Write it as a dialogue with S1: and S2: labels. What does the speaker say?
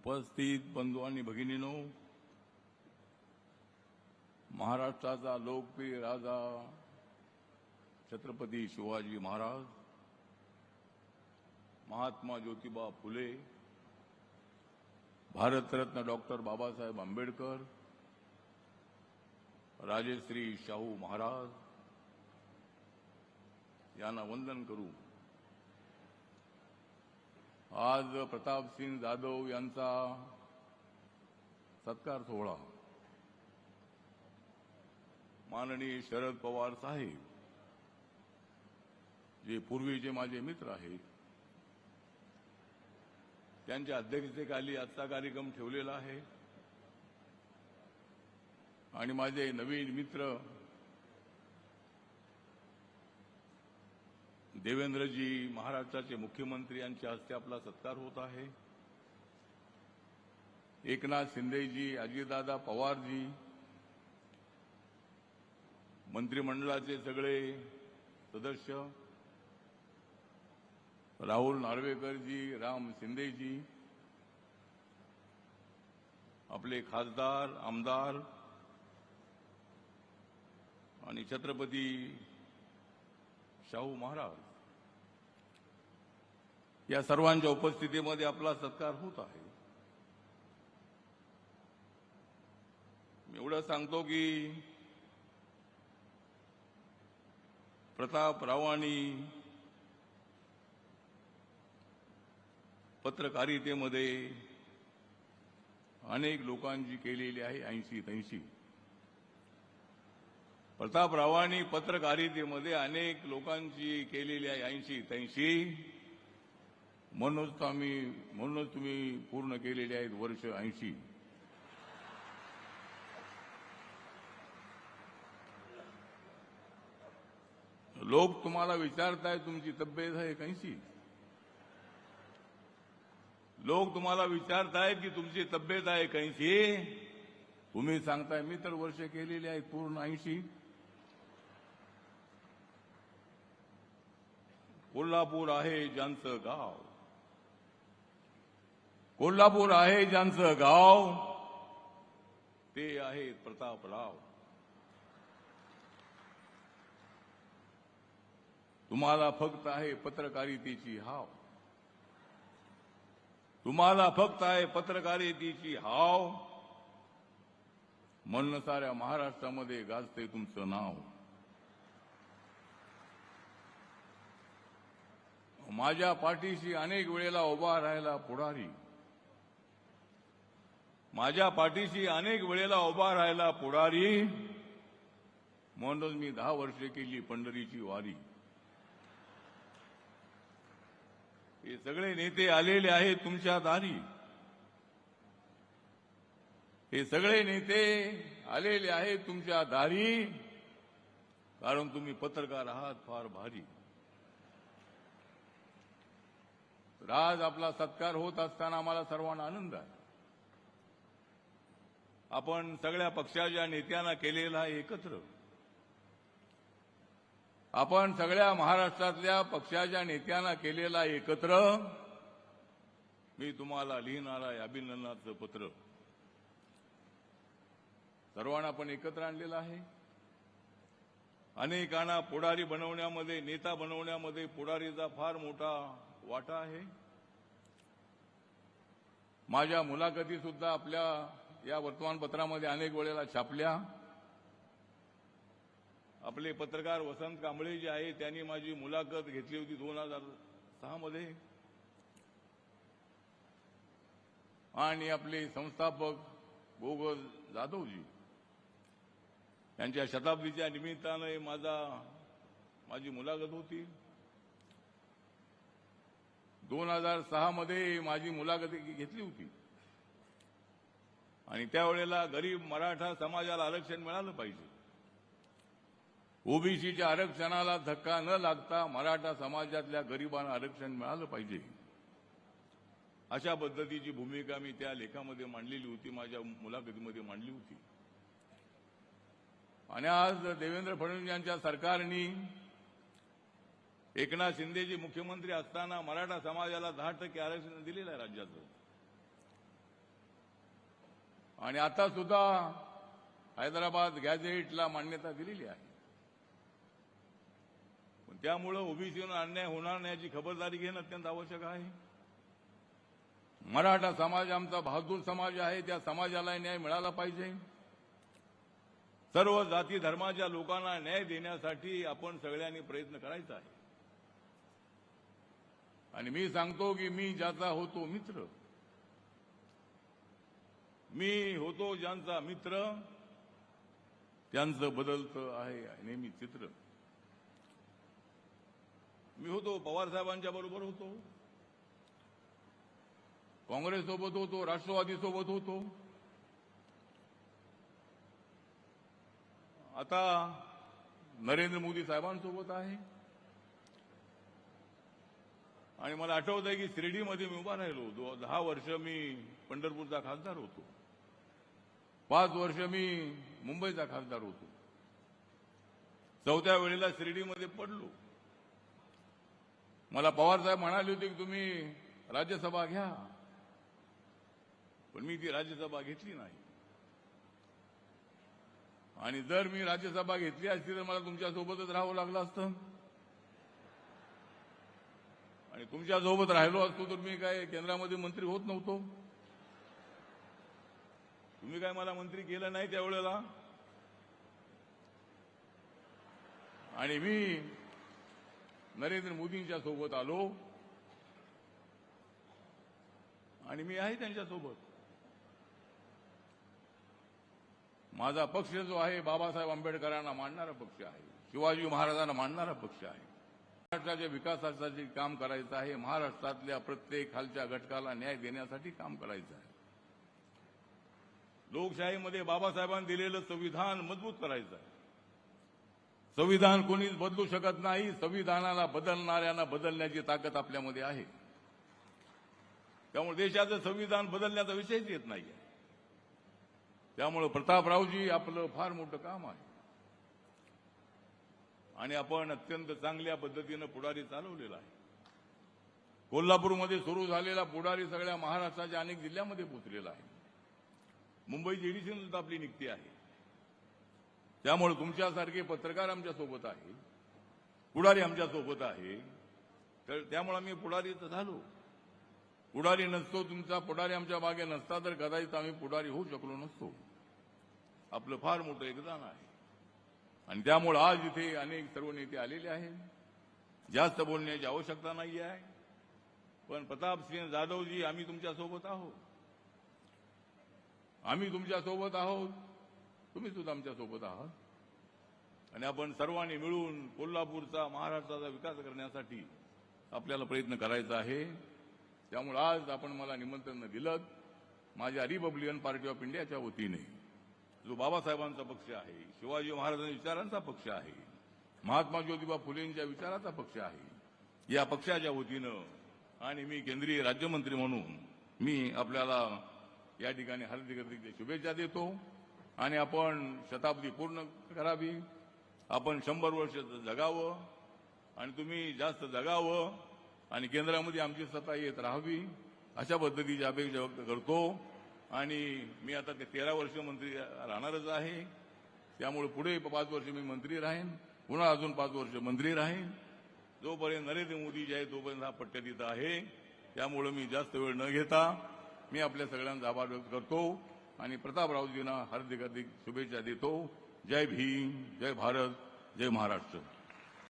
S1: उपस्थित बंधू आणि भगिनीनो महाराष्ट्राचा लोकप्रिय राजा छत्रपती शिवाजी महाराज महात्मा ज्योतिबा फुले भारतरत्न डॉक्टर बाबासाहेब आंबेडकर राजेश्री शाहू महाराज यांना वंदन करू. आज प्रतापसिंग जाधव यांचा सत्कार सोहळा. माननीय शरद पवार साहेब जे पूर्वीचे माझे मित्र आहेत त्यांच्या अध्यक्षतेखाली आजचा कार्यक्रम ठेवलेला आहे. आणि माझे नवीन मित्र देवेंद्रजी महाराष्ट्राचे मुख्यमंत्री यांच्या हस्ते आपला सत्कार होत आहे. एकनाथ शिंदेजी अजितदादा पवारजी मंत्रिमंडळाचे सगळे सदस्य राहुल नार्वेकरजी राम शिंदेजी आपले खासदार आमदार आणि छत्रपती शाहू महाराज. या सर्वांच्या उपस्थितीमध्ये आपला सत्कार होत आहे. मी एवढं सांगतो की प्रतापरावांनी पत्रकारितेमध्ये अनेक लोकांची केलेली आहे ऐंशी तैंशी प्रतापरावांनी पत्रकारितेमध्ये अनेक लोकांची केलेली आहे ऐंशी तैंशी म्हणूनच आम्ही म्हणूनच तुम्ही पूर्ण केलेले आहेत वर्ष ऐंशी. लोक तुम्हाला विचारताय तुमची तब्येत आहे कैसी लोक तुम्हाला विचारतायत की तुमची तब्येत आहे कैसी तुम्ही सांगताय मी तर वर्ष केलेली आहेत पूर्ण ऐंशी. कोल्हापूर आहे ज्यांचं गाव. कोल्हापूर आहे ज्यांचं गाव ते आहे प्रतापराव तुम्हाला फक्त आहे पत्रकारितेची हाव. तुम्हाला फक्त आहे पत्रकारितेची हाव. म्हणून साऱ्या महाराष्ट्रामध्ये गाजते तुमचं नाव. माझ्या पाठीशी अनेक वेळेला उभा राहायला पुढारी. माझ्या पाठीशी अनेक वेळेला उभा राहायला पुढारी. म्हणूनच मी दहा वर्षे केली पंढरीची वारी. हे सगळे नेते आलेले आहेत तुमच्या दारी. हे सगळे नेते आलेले आहेत तुमच्या दारी. कारण तुम्ही पत्रकार आहात फार भारी. तर आज आपला सत्कार होत असताना आम्हाला सर्वांना आनंद आहे. आपण सगळ्या पक्षाच्या नेत्यांना केलेला एकत्र. आपण सगळ्या महाराष्ट्रातल्या पक्षाच्या नेत्यांना केलेला एकत्र. मी तुम्हाला लिहिणार आहे अभिनंदनाचं पत्र. सर्वांना आपण एकत्र आणलेलं आहे. अनेकांना पुढारी बनवण्यामध्ये नेता बनवण्यामध्ये पुढारीचा फार मोठा वाटा आहे. माझ्या मुलाखती सुद्धा आपल्या या वर्तमानपत्रामध्ये अनेक वेळेला छापल्या. आपले पत्रकार वसंत कांबळे जे आहे त्यांनी माझी मुलाखत घेतली होती दोन हजार सहामध्ये आणि आपले संस्थापक गोगल जाधवजी यांच्या शताब्दीच्या निमित्ताने माझा माझी मुलाखत होती. दोन हजार सहामध्ये माझी मुलाखत घेतली होती. आणि त्यावेळेला गरीब मराठा समाजाला आरक्षण मिळालं पाहिजे. ओबीसीच्या आरक्षणाला धक्का न लागता मराठा समाजातल्या गरिबांना आरक्षण मिळालं पाहिजे. अशा पद्धतीची भूमिका मी त्या लेखामध्ये मांडलेली होती माझ्या मुलाखतीमध्ये मांडली होती. आणि आज देवेंद्र फडणवीस यांच्या सरकारनी एकनाथ शिंदेजी मुख्यमंत्री असताना मराठा समाजाला दहा टक्के आरक्षण दिलेलं आहे राज्याचं. आणि आता सुद्धा हैदराबाद गॅझेटला मान्यता दिलेली आहे. पण त्यामुळं ओबीसीनं अन्याय होणार नाही याची खबरदारी घेणं अत्यंत आवश्यक आहे. मराठा समाज आमचा बहादूर समाज आहे त्या समाजाला न्याय मिळाला पाहिजे. सर्व जाती धर्माच्या लोकांना न्याय देण्यासाठी आपण सगळ्यांनी प्रयत्न करायचा आहे. आणि मी सांगतो की मी ज्याचा होतो मित्र मी होतो ज्यांचा मित्र त्यांचं बदलतं आहे नेहमी चित्र. मी होतो पवार साहेबांच्या बरोबर होतो. काँग्रेस सोबत होतो राष्ट्रवादी सोबत होतो. आता नरेंद्र मोदी साहेबांसोबत आहे. आणि मला आठवत आहे की शिर्डीमध्ये मी उभा राहिलो दहा वर्ष मी पंढरपूरचा खासदार होतो. पाच वर्ष मी मुंबईचा खासदार होतो. चौथ्या वेळेला शिर्डीमध्ये पडलो. मला पवार साहेब म्हणाले होते की तुम्ही राज्यसभा घ्या. पण मी ती राज्यसभा घेतली नाही. आणि जर मी राज्यसभा घेतली असती तर मला तुमच्यासोबतच राहावं लागलं असतं. आणि तुमच्यासोबत राहिलो असतो तर मी काय केंद्रामध्ये मंत्री होत नव्हतो. तुम्ही काय मला मंत्री केलं नाही त्यावेळेला? आणि मी नरेंद्र मोदींच्या सोबत आलो. आणि मी आहे त्यांच्यासोबत माझा पक्ष जो आहे बाबासाहेब आंबेडकरांना मानणारा पक्ष आहे. शिवाजी महाराजांना मानणारा पक्ष आहे. महाराष्ट्राच्या विकासासाठी काम करायचं आहे महाराष्ट्रातल्या प्रत्येक खालच्या घटकाला न्याय देण्यासाठी काम करायचं आहे. लोकशाहीमध्ये बाबासाहेबांनी दिलेलं संविधान मजबूत करायचं आहे. संविधान कोणीच बदलू शकत नाही संविधानाला बदलणाऱ्यांना बदलण्याची ताकद आपल्यामध्ये आहे. त्यामुळे देशाचं संविधान बदलण्याचा विषयच येत नाहीये. त्यामुळे प्रतापरावजी आपलं फार मोठं काम आहे. आणि आपण अत्यंत चांगल्या पद्धतीनं पुढारी चालवलेला आहे. कोल्हापूरमध्ये सुरू झालेला पुढारी सगळ्या महाराष्ट्राच्या अनेक जिल्ह्यामध्ये पोचलेला आहे. मुंबईची एडिशन सुद्धा आपली निघते आहे. त्यामुळे तुमच्यासारखे पत्रकार आमच्यासोबत आहे. पुढारी आमच्यासोबत आहे. तर त्यामुळे आम्ही पुढारी तर झालो. पुढारी नसतो तुमचा पुढारी आमच्या मागे नसता तर कदाचित आम्ही पुढारी होऊ शकलो नसतो. आपलं फार मोठं योगदान आहे. आणि त्यामुळे आज इथे अनेक सर्व नेते आलेले आहेत. जास्त बोलण्याची आवश्यकता नाही आहे पण प्रतापसिंह जाधवजी आम्ही तुमच्यासोबत आहोत. आम्ही तुमच्यासोबत आहोत. तुम्ही सुद्धा आमच्यासोबत आहात. आणि आपण सर्वांनी मिळून कोल्हापूरचा महाराष्ट्राचा विकास करण्यासाठी आपल्याला प्रयत्न करायचा आहे. त्यामुळे आज आपण मला निमंत्रण दिलं माझ्या रिपब्लिकन पार्टी ऑफ इंडियाच्या वतीने. जो बाबासाहेबांचा पक्ष आहे शिवाजी महाराजांच्या विचारांचा पक्ष आहे महात्मा ज्योतिबा फुलेंच्या विचाराचा पक्ष आहे. या पक्षाच्या वतीनं आणि मी केंद्रीय राज्यमंत्री म्हणून मी आपल्याला या ठिकाणी हार्दिक हार्दिक शुभेच्छा देतो. आणि आपण शताब्दी पूर्ण करावी. आपण शंभर वर्ष जगावं. आणि तुम्ही जास्त जगावं. आणि केंद्रामध्ये आमची सत्ता येत राहावी. अशा पद्धतीची अपेक्षा व्यक्त करतो. आणि मी आता ते तेरा वर्ष मंत्री राहणारच आहे. त्यामुळे पुढे पाच वर्ष मी मंत्री राहीन. पुन्हा अजून पाच वर्ष मंत्री राहीन. जोपर्यंत नरेंद्र मोदी जे आहे तोपर्यंत हा पट्ट्या तिथं आहे. त्यामुळे मी जास्त वेळ न घेता मी आपल्या सगळ्यांचा आभार व्यक्त करतो आणि प्रतापरावजींना हार्दिक हार्दिक शुभेच्छा देतो. जय भीम जय भारत जय महाराष्ट्र.